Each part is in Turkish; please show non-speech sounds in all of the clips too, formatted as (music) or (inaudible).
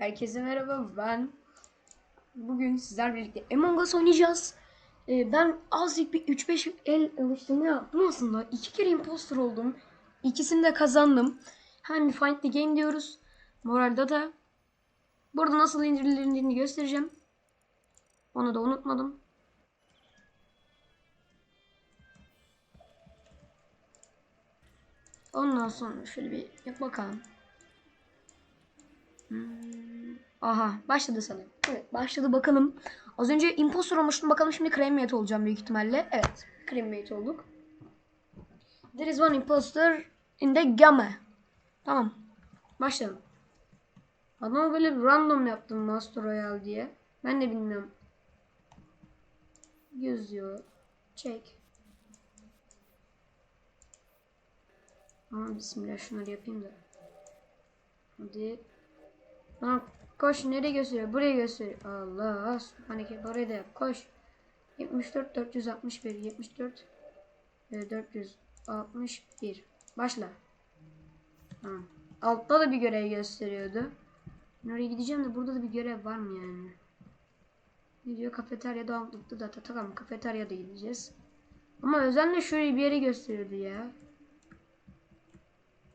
Herkese merhaba ben bugün sizler birlikte Among Us oynayacağız. Ee, ben azıcık bir 3-5 el alıştırma yaptım aslında. İki kere imposter oldum. İkisini de kazandım. Hemen Find the Game diyoruz. Moral Data. Burada nasıl indirildiğini göstereceğim. Onu da unutmadım. Ondan sonra şöyle bir bakalım. Hmm, Aha başladı sanırım. Evet başladı bakalım. Az önce impostor olmuştum bakalım şimdi cremate olacağım büyük ihtimalle. Evet cremate olduk. There is one imposter in the game. Tamam. Başlayalım. Adama böyle random yaptım Master Royale diye. Ben de bilmiyorum. Yazıyor. Çek. Aman bismillah şunları yapayım da. Hadi. Lan koş nereye gösteriyor? Buraya gösteriyor. Allah. Hani buraya da yap. Koş. 74 461 74 e, 461 Başla. Tamam. Altta da bir görev gösteriyordu. Ben oraya gideceğim de burada da bir görev var mı yani? Ne diyor? Kafeteryada aldıkta da tamam kafeteryada gideceğiz. Ama özenle şurayı bir yere gösteriyordu ya.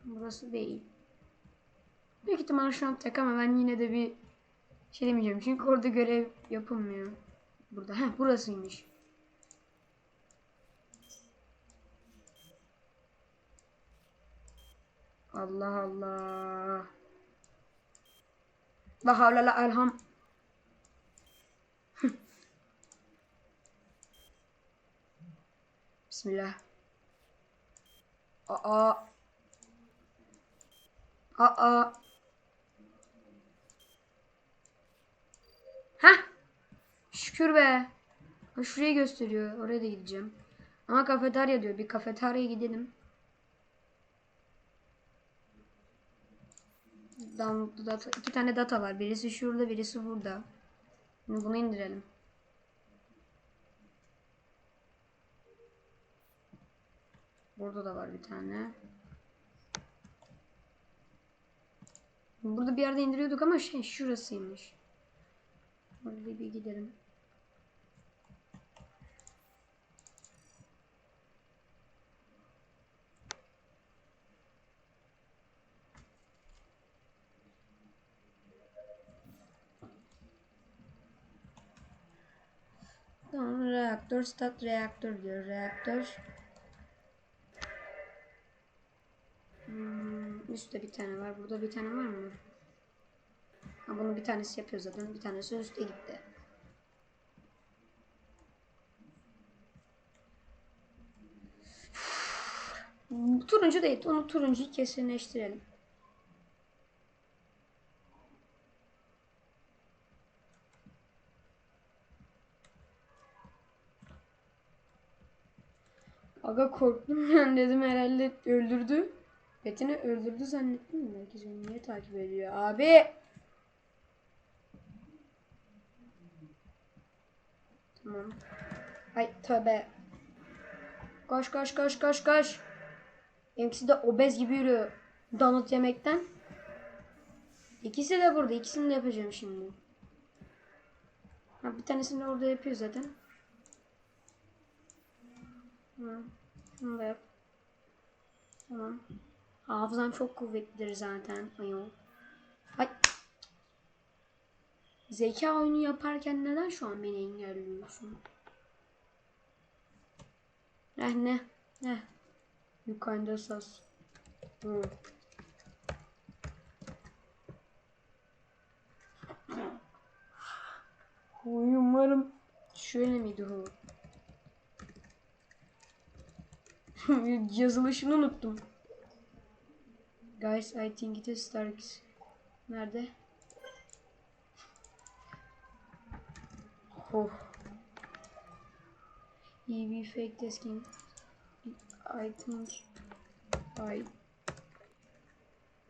Burası değil. Büyük ihtimalle şu an tek ama ben yine de bir şey demeyeceğim. Çünkü orada görev yapılmıyor. Burada. Heh burasıymış. Allah Allah. La havle la elham. Bismillah. Aa. Aa. Heh. Şükür be. Ha, şurayı gösteriyor. Oraya da gideceğim. Ama kafeterya diyor. Bir kafeteryaya gidelim. Download data. iki tane data var. Birisi şurada, birisi burada. Şimdi bunu indirelim. Burada da var bir tane. Burada bir yerde indiriyorduk ama şey şurasıymış. Orada bir gidelim. Tamam reaktör start reaktör diyor reaktör. Hmm, üstte bir tane var. Burada bir tane var mı? Ha, bunu bir tanesi yapıyor zaten. Bir tanesi üstte gitti. Turuncu değil. Onu turuncuyu kesinleştirelim. Aga korktum (laughs) ben dedim herhalde öldürdü. Betini öldürdü zannettim. Herkes beni niye takip ediyor? Abi! Tamam. Ay tövbe. Koş koş koş koş koş. Benimkisi de obez gibi yürüyor. Donut yemekten. İkisi de burada. İkisini de yapacağım şimdi. Ha, bir tanesini orada yapıyor zaten. Hı. Şunu da yap. Tamam. Hafızam çok kuvvetlidir zaten. Ayol. Ay. Zeka oyunu yaparken neden şu an beni engelliyorsun? Eh ne? Ne? You kinda sus. Hı. Umarım şöyle miydi o? (laughs) Yazılışını unuttum. Guys, I think it is Starks. Nerede? Oh. EV fake testing. I think I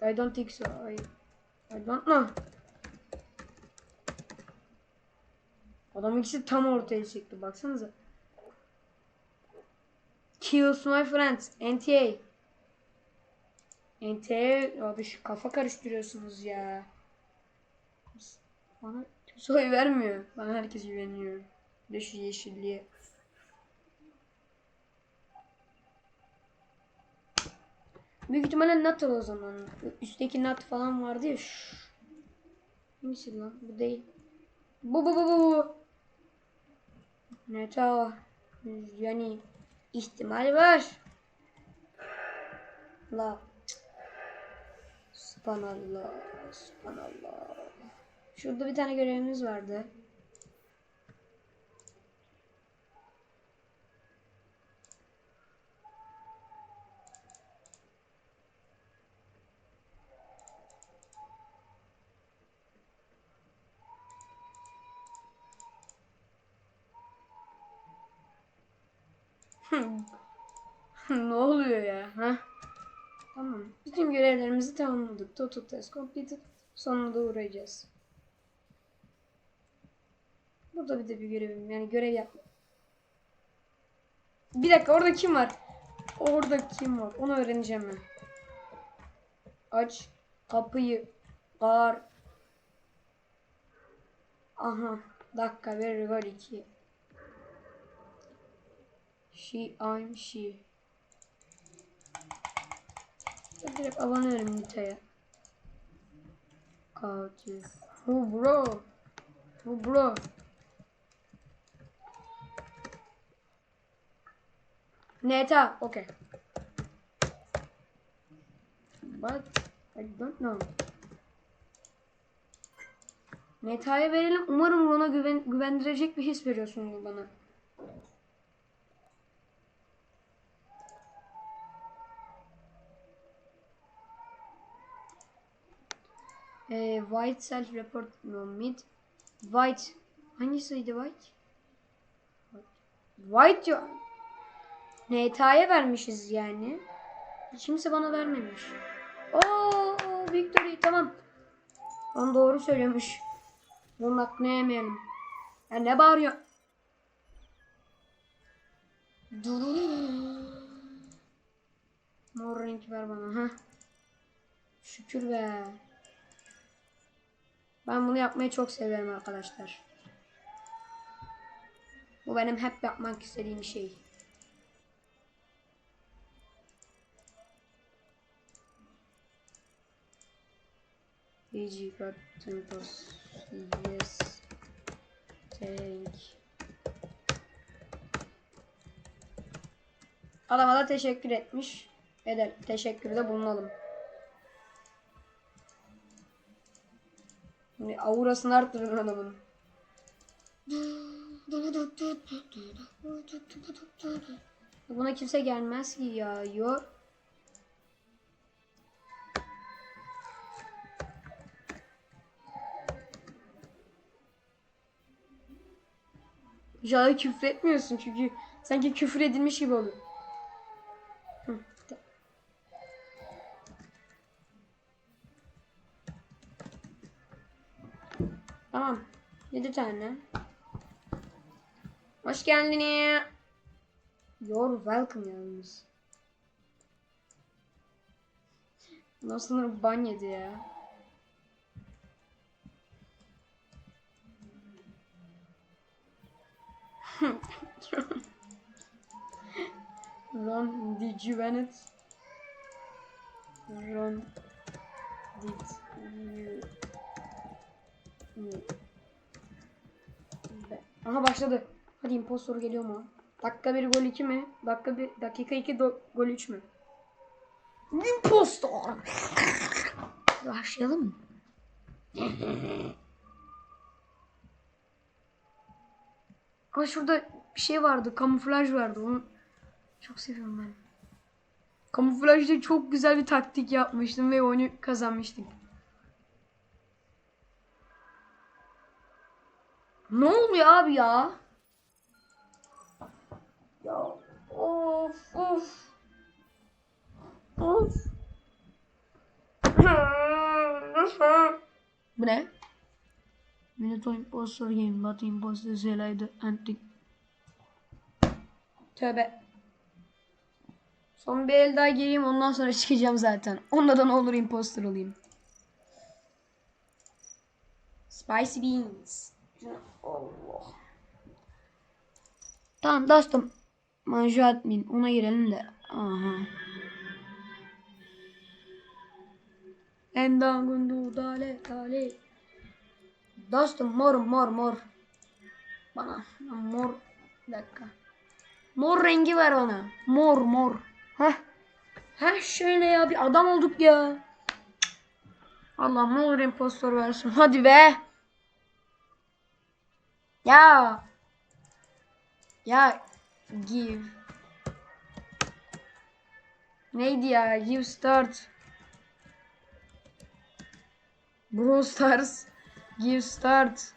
I don't think so. I I don't know. Adam ikisi tam ortaya çıktı. Baksanıza. Kills my friends. NTA. NTA abi şu kafa karıştırıyorsunuz ya. Bana kimse oy vermiyor. Bana herkes güveniyor. Bir de şu yeşilliğe. Büyük ihtimalle Natal o zaman. Üstteki Nat falan vardı ya. Şş. Hangisi lan? Bu değil. Bu bu bu bu bu. Natal. Yani ihtimal var. La. Subhanallah. Subhanallah. Şurada bir tane görevimiz vardı. (laughs) ne oluyor ya? Ha? Tamam. Bütün görevlerimizi tamamladık. Total test completed. Sonuna da Burada bir de bir görevim. Yani görev yap. Bir dakika orada kim var? Orada kim var? Onu öğreneceğim ben. Aç kapıyı. Bağır. Aha. Dakika ver gol 2. She, I'm she. Ben direkt abanıyorum Nita'ya. Katil. Who bro? Who bro? Neta, okay. But I don't know. Neta'ya verelim. Umarım ona güven, güvendirecek bir his veriyorsun bana. Ee, white self report no mid. White. Hangisiydi white? White diyor. Neta'ya vermişiz yani. Kimse bana vermemiş. Oo, victory tamam. On doğru söylüyormuş. Bunun hakkını yemeyelim. Ya ne bağırıyor? Mor renk ver bana ha. Şükür be. Ben bunu yapmayı çok seviyorum arkadaşlar. Bu benim hep yapmak istediğim şey. Easy got tempos. Yes. Thank. Adama da teşekkür etmiş. Eder. Teşekkürde bulunalım. Şimdi aurasını arttırın adamın. Buna kimse gelmez ki ya. Yok. Ya küfür etmiyorsun çünkü sanki küfür edilmiş gibi oluyor. Tamam. 7 tane. Hoş geldin. You're welcome yalnız. Nasıl ban yedi ya. Ron, did you win it? Ron, did you Aha başladı. Hadi impostor geliyor mu? Dakika bir gol 2 mi? Dakika bir dakika 2 gol 3 mü? Impostor. Başlayalım mı? (laughs) Aa şurada bir şey vardı. Kamuflaj vardı. Onu çok seviyorum ben. Kamuflajda çok güzel bir taktik yapmıştım ve oyunu kazanmıştık. Ne oluyor abi ya? Ya of of. Of. (laughs) Bu ne? Minuto impostor game but impostor is the anti. Tövbe. Son bir el daha gireyim ondan sonra (laughs) çıkacağım zaten. Onda da ne olur impostor olayım. Spicy beans. Allah. Tamam dostum. Manju admin. Ona girelim de. Aha. Endangundu dale dale. Dostum mor mor mor. Bana mor. Bir dakika. Mor rengi ver ona. Mor mor. Heh. Heh şöyle ya bir adam olduk ya. Allah'ım ne olur impostor versin. Hadi be. Ya. Ya give. Neydi ya? Give start. Brawl Stars. Give start.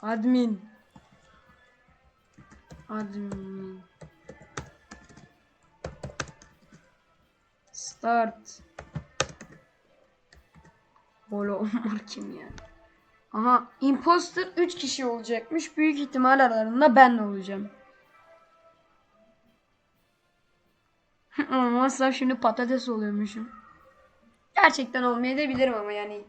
Admin. Admin. Start. Bolo Omar kim ya? Aha imposter 3 kişi olacakmış. Büyük ihtimal aralarında ben olacağım. (laughs) Olmazsa şimdi patates oluyormuşum. Gerçekten olmayabilirim ama yani.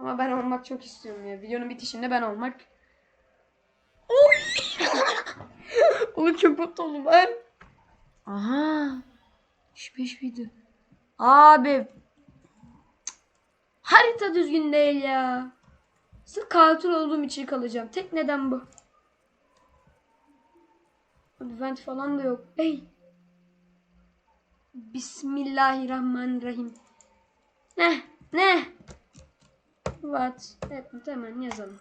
Ama ben olmak çok istiyorum ya. Videonun bitişinde ben olmak. Oy! (laughs) Oğlum çok mutlu oldum ben. Aha. 5 video. Abi. Harita düzgün değil ya. Sırf katil olduğum için kalacağım. Tek neden bu. Vent falan da yok. Ey. Bismillahirrahmanirrahim. Ne? Ne? What? Evet, hemen yazalım.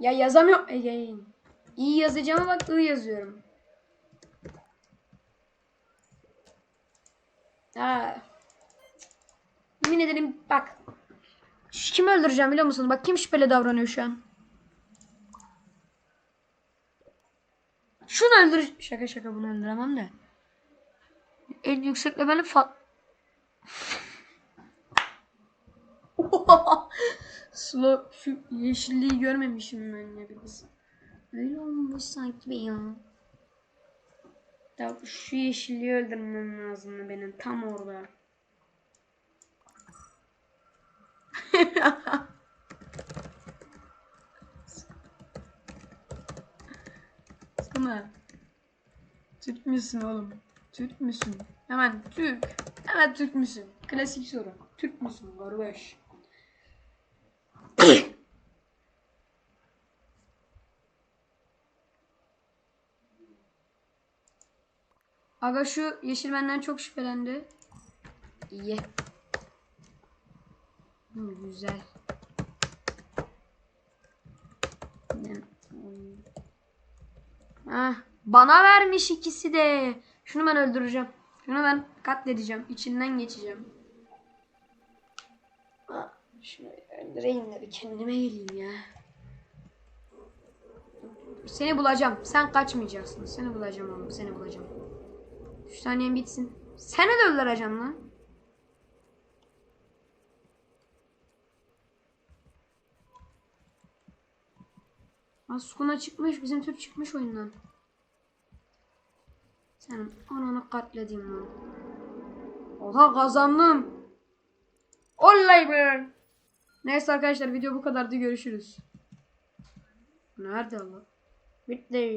Ya yazamıyorum. Again. İyi yazacağıma bak I yazıyorum. Ha. Yemin ederim bak. Şu Kimi öldüreceğim biliyor musun? Bak kim şüpheli davranıyor şu an. Şunu öldür. Şaka şaka bunu öldüremem de. En yüksek level'i fa... (laughs) Slow şu yeşilliği görmemişim ben ya biraz. Öyle olmuş sanki be ya. Ya şu yeşilliği öldürmem lazım benim tam orada. (laughs) Sana. Türk müsün oğlum? Türk müsün? Hemen Türk. Hemen Türk müsün? Klasik soru. Türk müsün kardeş? (coughs) Aga şu yeşil benden çok şüphelendi. İyi. Hı, güzel. Ne- Ah, bana vermiş ikisi de. Şunu ben öldüreceğim. Şunu ben katledeceğim. İçinden geçeceğim. Ah, Şunu öldüreyim de bir kendime geleyim ya. Seni bulacağım. Sen kaçmayacaksın. Seni bulacağım oğlum. Seni bulacağım. Şu saniyen bitsin. Seni de öldüreceğim lan. Askuna çıkmış. Bizim Türk çıkmış oyundan. Senin ananı katledeyim lan. Oha kazandım. Olay be. Neyse arkadaşlar video bu kadardı. Görüşürüz. Nerede Allah? Bitti.